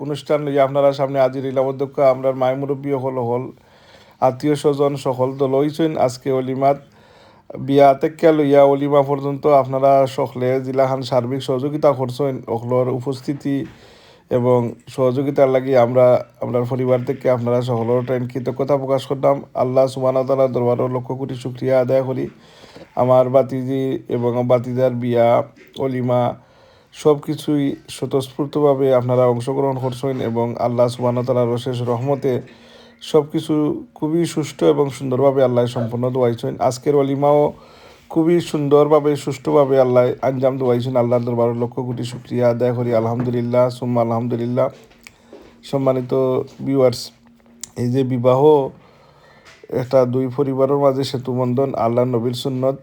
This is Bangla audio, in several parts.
অনুষ্ঠান লইয়া আপনারা সামনে আজির ইলাম অধ্যক্ষ আমরা মায় মুরব্বী হল হল, আত্মীয় স্বজন সকল তো হইছেন আজকে অলিমাত বিয়া থেকে লইয়া অলিমা পর্যন্ত আপনারা সকলে জিলাখান সার্বিক সহযোগিতা করছেন। ওগুলোর উপস্থিতি এবং সহযোগিতার লাগি আমরা আপনার পরিবার থেকে আপনারা সকলের টাইম কৃতজ্ঞতা প্রকাশ করলাম। আল্লাহ সুবান তালা দরবারও লক্ষ কোটি শুক্রিয়া আদায় করি। আমার বাতিজি এবং বাতিদার বিয়া অলিমা সব কিছুই স্বতঃস্ফূর্তভাবে আপনারা অংশগ্রহণ করছেন এবং আল্লাহ সুবান তালার অশেষ রহমতে সব কিছু খুবই সুষ্ঠু এবং সুন্দরভাবে আল্লাহ সম্পন্ন দোয়াইছেন। আজকের অলিমাও খুবই সুন্দরভাবে, সুষ্ঠুভাবে আল্লাহ আঞ্জাম দোয়াইছেন। আল্লাহ দরবার লক্ষ কোটি শুক্রিয়া আদায় করি। আলহামদুলিল্লাহ, সুম্মা আলহামদুলিল্লাহ। সম্মানিত ভিউয়ার্স এই যে বিবাহ একটা দুই পরিবারের মাঝে সেতুবন্ধন আল্লাহ নবীর সুন্নত।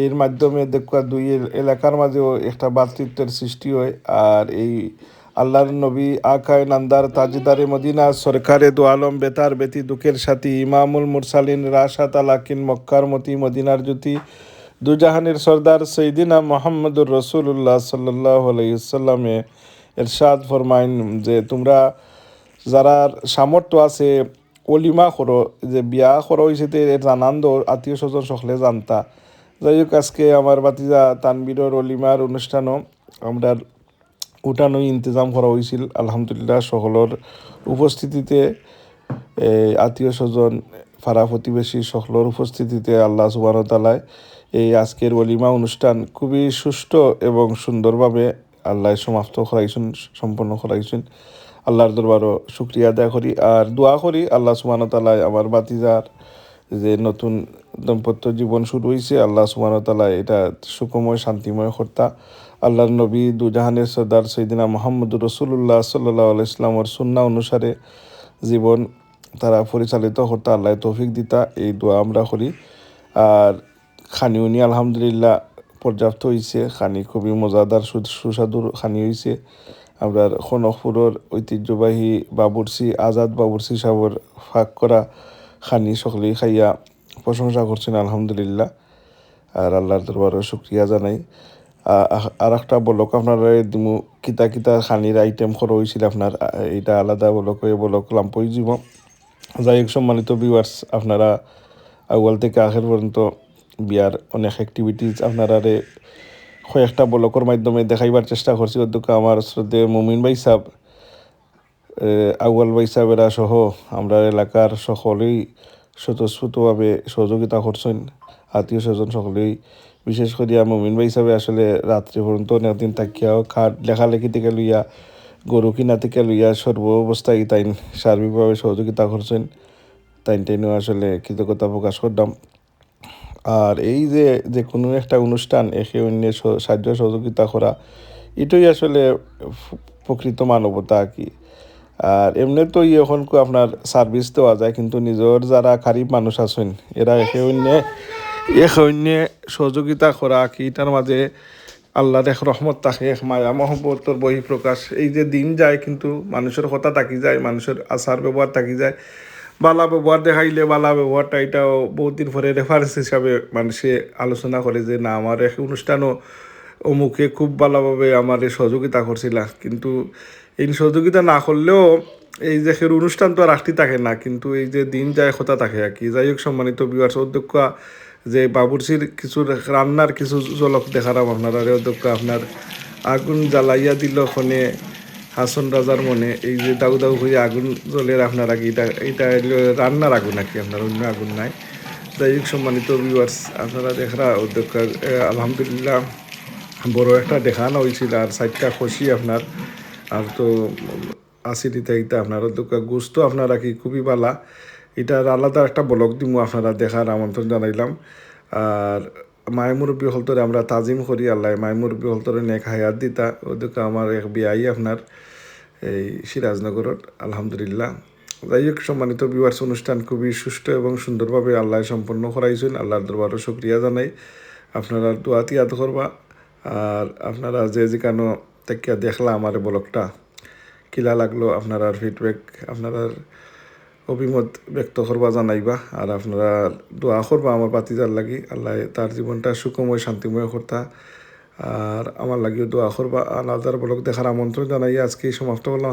এর মাধ্যমে দেখা দুই এল- এলাকার মাঝেও একটা বাতৃত্বের সৃষ্টি হয়। আর এই আল্লাহর নবী আকায় নান্দার তাজিদারে মদিনা সরকারে দু আলম বেতার বেতি দুঃখের সাথী ইমামুল মুরসালিন রাশাত আলাকিন মক্কার মতি মদিনার জ্যোতি দুজাহানের সর্দার সৈদিনা মোহাম্মদুর রসুল্লাহ সাল্লাহ আলাইসাল্লামে এরশাদ ফরমাইন যে তোমরা যারা সামর্থ্য আছে, অলিমা করো, যে বিয়া করো এর আনন্দ আত্মীয় স্বজন সকলে জানতা। যাই হোক আজকে আমার বাতিজা তানবীরের অলিমার অনুষ্ঠানও আমরা উঠানো ইন্তজাম করা হয়েছিল আলহামদুলিল্লাহ সকলের উপস্থিতিতে আত্মীয় স্বজন ফারা প্রতিবেশী সকলের উপস্থিতিতে আল্লাহ সুবাহ তালায় এই আজকের অলিমা অনুষ্ঠান খুবই সুষ্ঠু এবং সুন্দরভাবে আল্লাহ সমাপ্ত করাইছেন, সম্পন্ন করাইছেন। আল্লাহর দরবারও শুক্রিয়া আদায় করি। আর দোয়া করি আল্লাহ সুবাহ তালায় আমার বাতিজার যে নতুন দাম্পত্য জীবন শুরু হয়েছে আল্লাহ সুবাহ তালায় এটা সুখময়, শান্তিময় কর্তা। আল্লাহর নবী দুজাহানের সর্দার সৈদিনা মোহাম্মদ রসুল্লাহ সাল্লাহ ইসলামর সুন্না অনুসারে জীবন তারা পরিচালিত করতে, আল্লাহ তৌফিক দিতা। এই দোয়া আমরা করি। আর খানিউনি আলহামদুলিল্লাহ পর্যাপ্ত হয়েছে খানি খুবই মজাদার, সু- সুস্বাদুর খানি হয়েছে আমরা খনকপুরের ঐতিহ্যবাহী বাবুরসি আজাদ বাবুরসি সাহর ফাঁক করা খানি সকলেই খাইয়া প্রশংসা করছেন, আলহামদুলিল্লাহ। আর আল্লাহর দরবারও শুক্রিয়া জানাই। আর একটা বলক আপনারা দিমু, কিতা কিতা খানির আইটেম করা হয়েছিল আপনার এটা আলাদা বলক, এই বলক লাম্পই জীব। যাই হোক, সম্মানিত ভিউয়ার্স আপনারা আউয়াল থেকে আখের পর্যন্ত বিয়ার অনেক অ্যাক্টিভিটিস আপনারা কয়েকটা বলকর মাধ্যমে দেখাইবার চেষ্টা করছি। অধ্যক্ষ আমার শ্রদ্ধে মুমিন ভাই সাহ আউয়াল ভাই সাহেবেরা সহ আমরা এলাকার সকলেই স্বতঃস্ফূর্তভাবে সহযোগিতা করছেন। আত্মীয় স্বজন সকলেই। বিশেষ করিয়া মমিন ভাই হিসাবে আসলে রাত্রি পর্যন্ত অনেকদিন থাকিয়াও খাট লেখালেখি থেকে লইয়া, গরু কিনা থেকে লইয়া সর্ব অবস্থায় তাই সার্বিকভাবে সহযোগিতা করছেন। তাই টাইনও আসলে কৃতজ্ঞতা প্রকাশ করলাম। আর এই যে যে কোনো একটা অনুষ্ঠান একে অন্যের সহ- সাহায্য সহযোগিতা করা, এটাই আসলে প্রকৃত মানবতা কি। আর এমনি তো এখন আপনার সার্ভিস দেওয়া যায়, কিন্তু নিজের যারা খারিপ মানুষ আছেন, এরা একে অন্যে একে অন্যে সহযোগিতা করা কি এটার মাঝে আল্লাহর এক রহমত থাকে, এক মায়া মহব্বতর বহিঃপ্রকাশ। এই যে দিন যায়, কিন্তু মানুষের কথা থাকি যায়, মানুষের আচার ব্যবহার থাকি যায়। বালা ব্যবহার দেখাইলে বালা ব্যবহারটা এটাও বহুত দিন পরে রেফারেন্স হিসাবে মানুষে আলোচনা করে যে, না, আমার এক অনুষ্ঠানও অমুকে খুব ভালোভাবে আমার সহযোগিতা করছিল। কিন্তু এই সহযোগিতা না করলেও এই যে সের অনুষ্ঠান তো আর আসতে থাকে না, কিন্তু এই যে দিন যায় কথা থাকে আর কি। যাই হোক, সম্মানিত বিভার্স অধ্যক্ষ, যে বাবুরসির কিছু রান্নার কিছু জলক দেখারাম আপনার রে অধ্যক্ষ, আপনার আগুন জ্বালাইয়া দিল ওখানে হাসন রাজার মনে, এই যে দাউ দাউ হয়ে আগুন জ্বলের আপনারা কি এটা এটা রান্নার আগুন নাকি আপনার অন্য আগুন নাই। যাই হোক, সম্মানিত ভিউয়ার্স আপনারা দেখরা, অধ্যক্ষ আলহামদুলিল্লাহ, বড় একটা দেখানো হয়েছিল আর সাইডটা খুশি আপনার। আর তো দিতে এইটা আপনার অধ্যক্ষ গোস্ত আপনারা কি খুবই বালা এটার আলাদা একটা ব্লগ দিমু আপনারা দেখার আমন্ত্রণ জানাইলাম। আর মায় মুরব্বী হলতরে আমরা তাজিম করি, আল্লাহ মায় মুরব্বী হলতরে নেক হায়াত দিতা। ওদিকে আমার এক বিয়াই আপনার এই সিরাজনগরত, আলহামদুলিল্লাহ। যাই হোক, সম্মানিত বিবার্স অনুষ্ঠান খুবই সুষ্ঠু এবং সুন্দরভাবে আল্লাহ সম্পন্ন করাইছেন, আল্লাহর দরবারও শুক্রিয়া জানাই। আপনারা দোয়াতি আদ করবা। আর আপনারা যে যেখানো তেকিয়া দেখলাম আমার ব্লগটা। কিলা লাগল আপনারা ফিডব্যাক আপনারা অভিমত ব্যক্ত করবা জানাইবা, আর আপনারা দোয়া করবা আমার বাতিজার লাগি। আল্লাহ তার জীবনটা সুখময়, শান্তিময় করতা। আর আমার লাগিও দোয়া করবা। আর আলাদার ব্লগ দেখার আমন্ত্রণ জানাই আজকে সমাপ্ত করলাম।